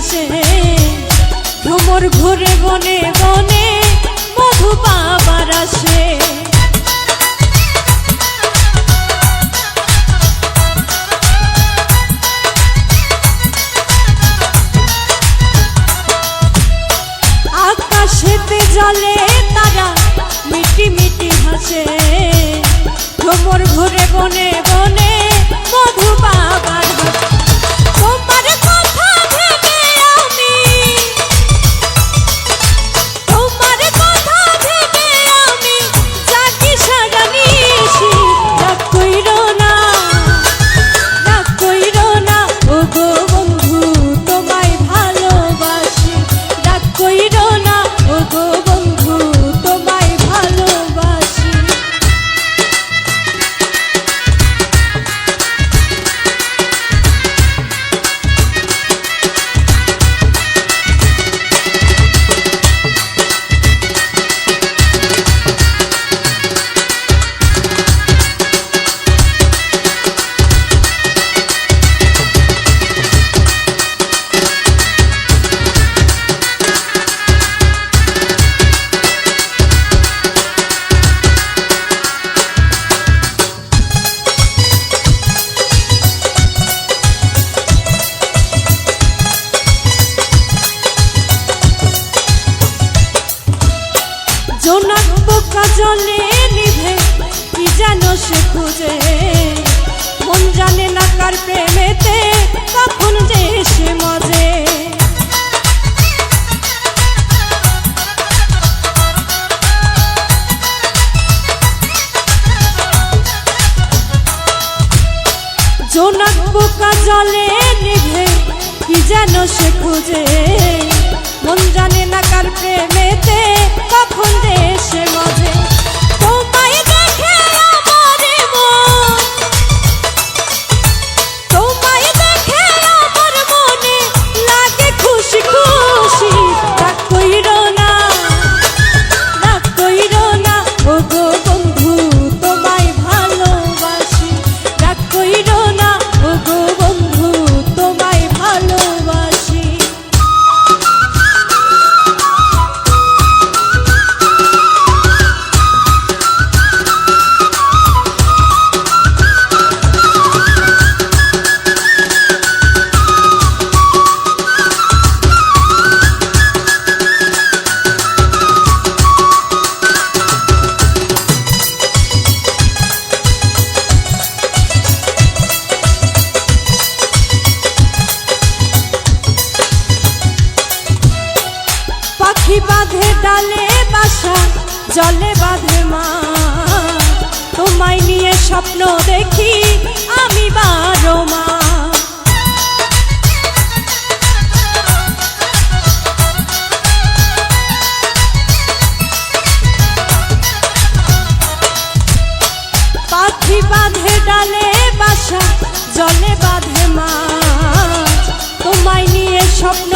আসে। ভ্রমর ঘুরে বনে বনে মধু পাবার আসে। আকাশেতে জলে তারা মিটি মিটি হাসে। ভ্রমর ঘুরে বনে খুঁজে ডালে বাসা, জলে বাঁধে মা। তোমায় নিয়ে স্বপ্ন দেখি আমি বারো মা। পাখি বাঁধে ডালে বাসা, জলে বাঁধে মা। তোমায় নিয়ে স্বপ্ন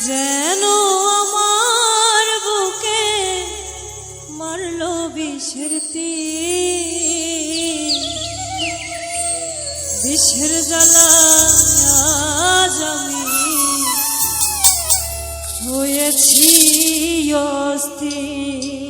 যেন আমার বুকে মারল বিষের বিষের জ্বালি হয়েছি অস্থির।